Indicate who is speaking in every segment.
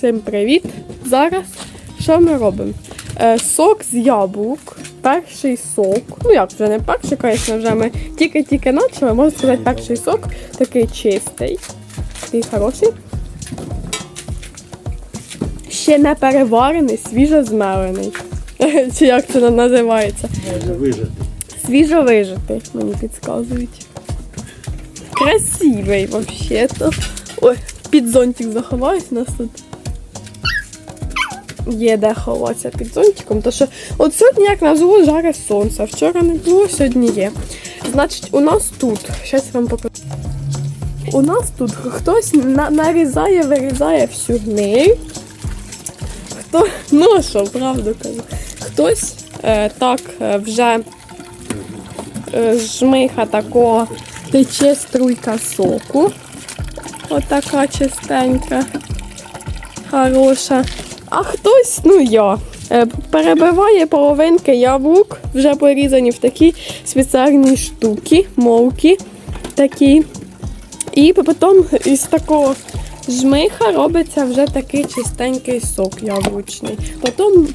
Speaker 1: Всім привіт! Зараз що ми робимо? Е, сок з яблук, перший сок. Ну як вже не перший, звісно, вже ми тільки-тільки почали, можна сказати, перший сок такий чистий. Такий хороший. Ще не переварений, свіжо змелений. Чи як це називається?
Speaker 2: Може вижити.
Speaker 1: Свіжо вижитий, мені підказують. Красивий вообще-то. Ой, під зонтик заховаюсь у нас тут. Є де ховатися під зонтиком, тому що от сьогодні, як назло, жаре сонце. Вчора не було, сьогодні є. Значить, у нас тут, зараз вам покажу. У нас тут хтось на- нарізає, вирізає всю гниль. Хто, ну що, правду кажу. Хтось е, так е, вже е, жмиха такого тече струйка соку. Отака чистенька, хороша. А хтось, ну я, е, перебиває половинки яблук, вже порізані в такі спеціальні штуки, мовки такі. І потім із такого жмиха робиться вже такий чистенький сок яблучний. Потім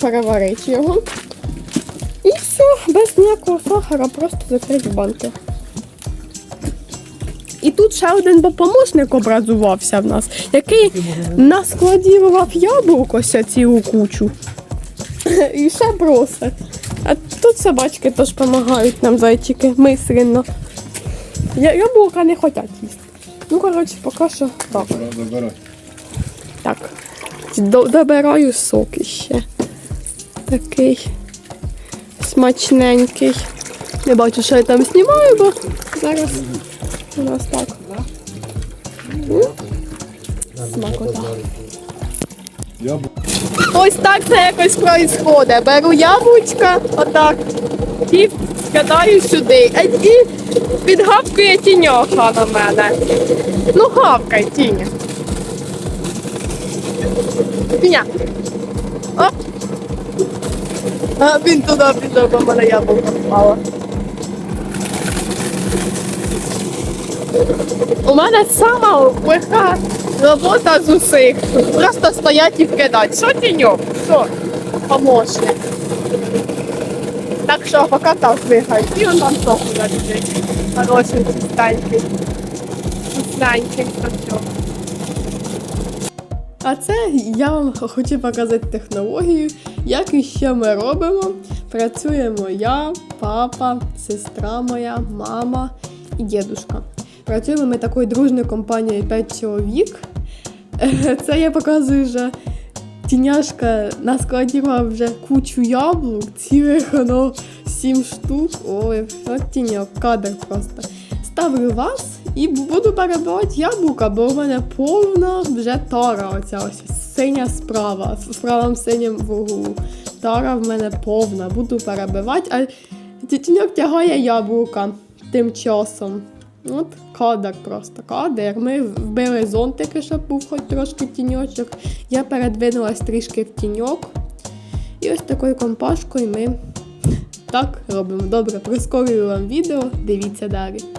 Speaker 1: переварить його. І все, без ніякого сахара, просто закрить банки. І тут ще один помощник образувався в нас, який наскладірував яблук ось цілу кучу. І ще бросить. А тут собачки теж допомагають нам зайчики мисленно. Яблука не хочуть їсти. Ну, коротше, поки що так. Так. Добираю сок іще. Такий смачненький. Не бачу, що я там знімаю, бо зараз у нас так. Смакота. Ось так це якось происходить. Беру яблучка, отак, і кидаю сюди. А І підгавкує тіньоха на мене. Ну, гавкай, тіня. Тіня. Оп. А він туди пішов, бо мене яблуко впало. У мене сама легка робота з усіх. Просто стоять і вкидати. Що тіньок? Що? Помощник. Так що, поки так вигай. І он там соку лежить. Хороший, чистенький. Все. А це я вам хочу показати технологію, як і що ми робимо. Працюємо я, папа, сестра моя, мама і дідушка. Працюємо ми такою дружною компанією 5 чоловік. Це я показую вже. Тіняшка наскладував вже кучу яблук, цілих воно 7 штук. Ой, от тіньок, кадр просто. Ставлю вас і буду перебивати яблука, бо у мене повна вже тара. Оця ось синя справа, в правому синьому вуглу. Тара в мене повна, буду перебивати, а тітіньок тягає яблука тим часом. От кадр просто кадр. Ми вбили зонтики, щоб був хоч трошки тіньочок. Я передвинулась трішки в тіньок. І ось такою компашкою ми так робимо. Добре, прискорюю вам відео, дивіться далі.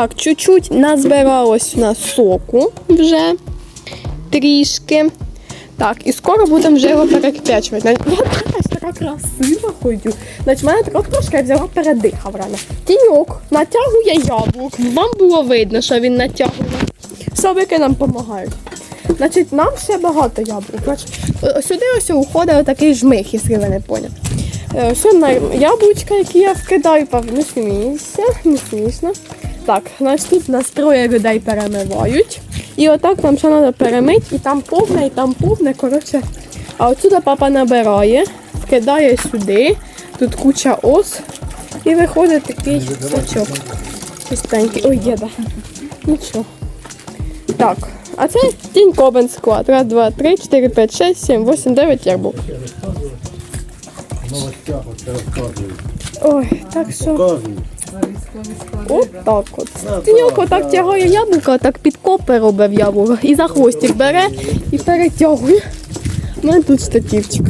Speaker 1: Так, чуть-чуть назбиралось у соку вже трішки. Так, і скоро будемо вже його перекипячувати. Я якась така красива ходю. Значить, мене така трошки я взяла передихав рано. Тіньок натягує яблук. Вам було видно, що він натягує. Собики нам допомагають. Значить, нам ще багато яблук. Значить, сюди ось уходить такий жмих, якщо ви не поняли. Е, на яблучка, які я вкидаю, не смійся, не смішно. Так, значить тут нас троє людей перемивають. І отак нам ще треба перемити, і там повне, і там повне. Коротше. А отсюди папа набирає, вкидає сюди, тут куча ос, і виходить такий сачок. Чистенький. Ой, діда. Нічого. Так, а це тінь Кобен склад. Раз, два, три, чотири, п'ять, шесть, сім, восемь, дев'ять
Speaker 2: розказують.
Speaker 1: Ой, так що.
Speaker 2: Показують.
Speaker 1: От так от. Тіньок отак тягає яблука, так під копи робив яблука. І за хвостик бере і перетягує. У мене тут штативчик.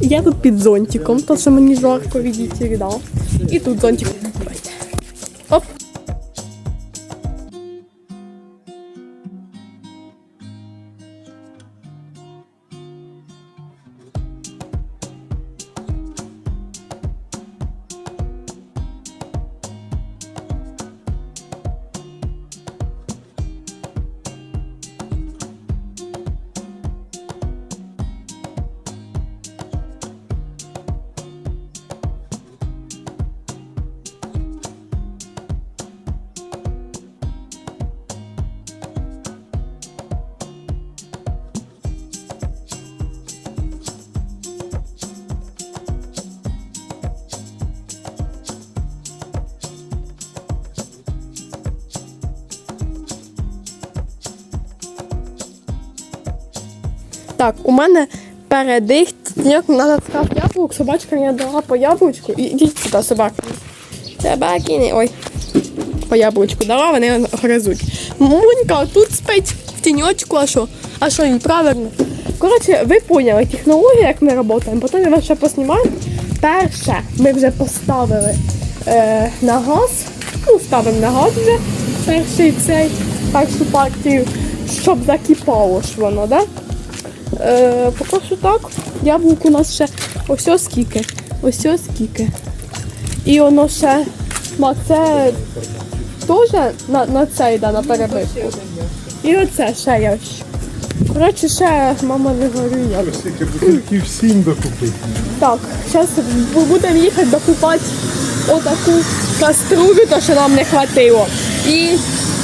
Speaker 1: Я тут під зонтиком, тому що мені жарко відійти, да. І тут зонтик. Так, у мене передих, як сказав яблук, собачка мені дала по яблучку. Ідіть сюди, собаки. Собаки, ой. По яблучку дала, вони гризуть. Мунька тут спить в тіньочку, а що? А що їй правильно? Коротше, ви поняли технологію, як ми працюємо, потім я вас ще поснімаю. Перше, ми вже поставили е, на газ, ну, ставимо на газ вже перший цей, першу партію, щоб закипало ж воно, да? Е, поки що так. Яблук у нас ще ось ось скільки. Ось ось скільки. І воно ще. Ма, це теж на, на це йде на перебивку. І оце ще я. Коротше, ще мама не горює.
Speaker 2: Скільки бутильків сім докупити.
Speaker 1: Так, зараз будемо їхати докупати отаку каструлю, то що нам не хватило. І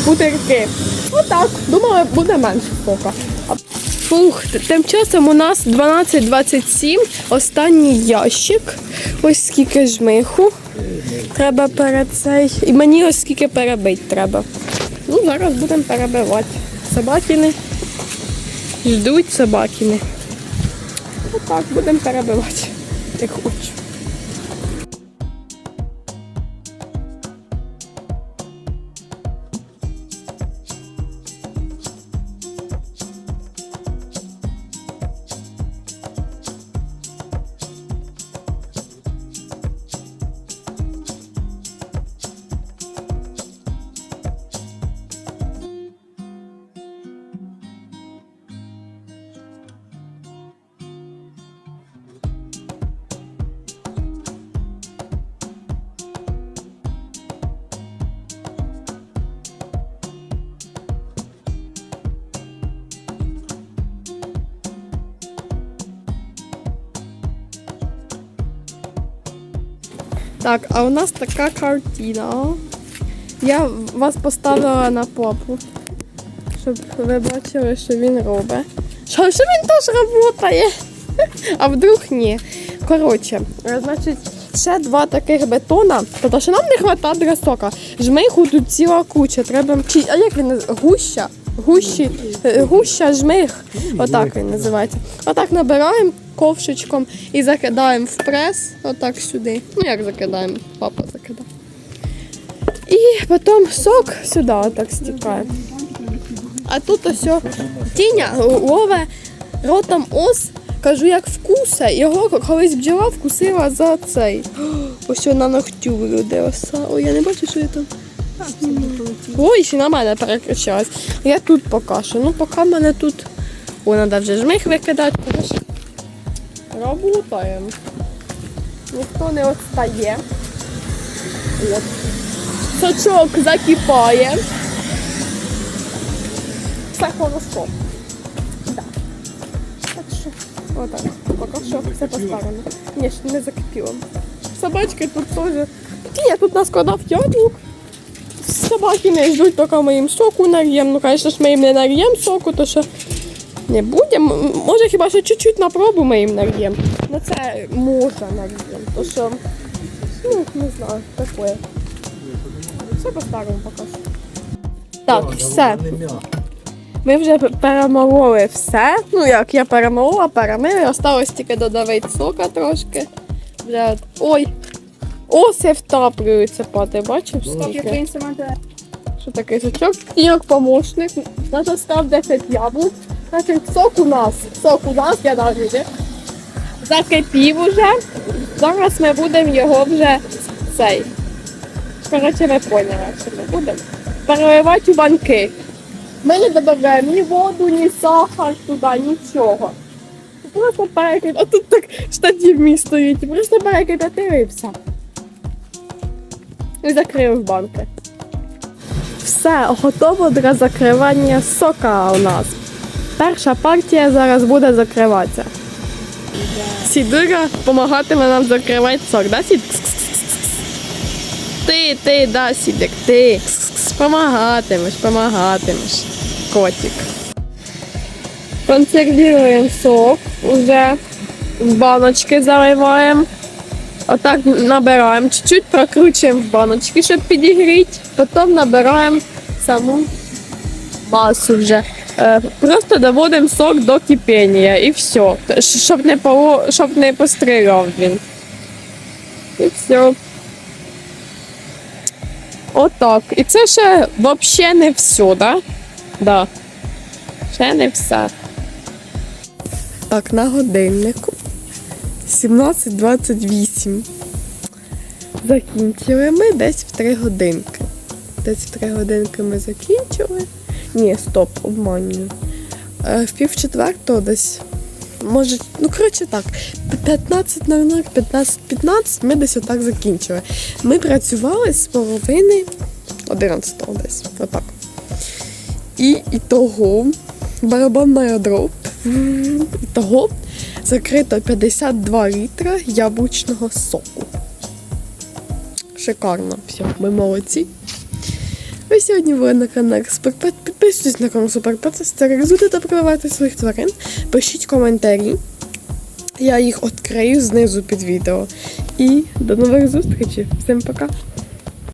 Speaker 1: бутирки. Отак. Думала, буде менше поки. Фух, тим часом у нас 12.27, останній ящик. Ось скільки жмиху. Треба перед цей. І мені ось скільки перебити треба. Ну, зараз будемо перебивати. Собакіни. Ждуть собакіни. Отак, будемо перебивати. Як хочу. Так, а у нас така картина. Я вас поставила на попу, щоб ви бачили, що він робить. Що, що він теж працює? А вдруг ні. Коротше, е, значить, ще два таких бетона. Тобто, що нам не вистачає дресока. Жмиху тут ціла куча. Треба. Чи, а як він? Гуща? Гущі, е, гуща, жмих. Отак він називається. Отак набираємо ковшичком і закидаємо в прес. Отак сюди. Ну як закидаємо? Папа закидає. І потім сок сюди отак стікає. А тут ось тіня лове ротом ос. Кажу, як вкусе. Його колись бджола вкусила за цей. Ось на ногтю вилюде оса. Ой, я не бачу, що я там. Ой, ще на мене перекричалась. Я тут поки що. Ну, поки мене тут. Ой, треба вже жмих викидати. Работаємо. Ніхто не відстає. От. Сачок закипає. Все хорошо. Все Отак. Поки що все поставлено. Ні, ще не закипіло. Собачки тут теж. Ні, тут на складах яблук. Собаки не ждуть, поки ми їм соку нальємо. Ну, звісно ж, ми їм не нальємо соку, то що не будемо. Може, хіба що чуть-чуть на пробу ми їм нальємо. Ну це можна нальємо. То що, ну, не знаю, таке. Все по-старому поки що. Так, все. Ми вже перемололи все. Ну як я перемолола, перемили. Осталось тільки додавити сока трошки. Вже... Ой! Оси втаплюються, пати, бачиш? скільки? Що таке сачок? Як помощник. Наш став 10 яблук. Значить, сок у нас. Сок у нас, я навіть. не- Закипів уже. Зараз ми будемо його вже цей. Коротше, ми поняли, що ми будемо. Переливати у банки. Ми не додаємо ні воду, ні сахар туди, нічого. Просто перекипятили. А тут так штатів мій стоїть. Просто перекипятили і все. І закрили в банки. Все, готово для закривання сока у нас. Перша партія зараз буде закриватися. Сідура допомагатиме нам закривати сок, да, Сід? Ти, ти, да, Сідик, ти. Помагатимеш, помагатимеш. Котик. Консервуємо сок, уже в баночки заливаємо. Отак набираємо, чуть-чуть прокручуємо в баночки, щоб підігріти. Потім набираємо саму масу вже. Е, Просто доводимо сок до кипіння і все. Щоб не, поло... щоб не постріляв він. І все. Отак. І це ще взагалі не все, да? Да. Ще не все. Так, на годиннику. 17.28. Закінчили ми десь в 3 годинки. Десь в 3 годинки ми закінчили. Ні, стоп, обманюю. Е, в пів четвертого десь. Може, ну коротше так, 15.00, 15.15 ми десь отак закінчили. Ми працювали з половини 11 десь. Отак. І, того барабанна ядро. І того закрито 52 літра яблучного соку. Шикарно. Все, ми молодці. Ви сьогодні були на каналі Суперпет. Підписуйтесь на канал Суперпет, стерилізуйте прививайте своїх тварин. Пишіть коментарі. Я їх відкрию знизу під відео. І до нових зустрічей. Всім пока!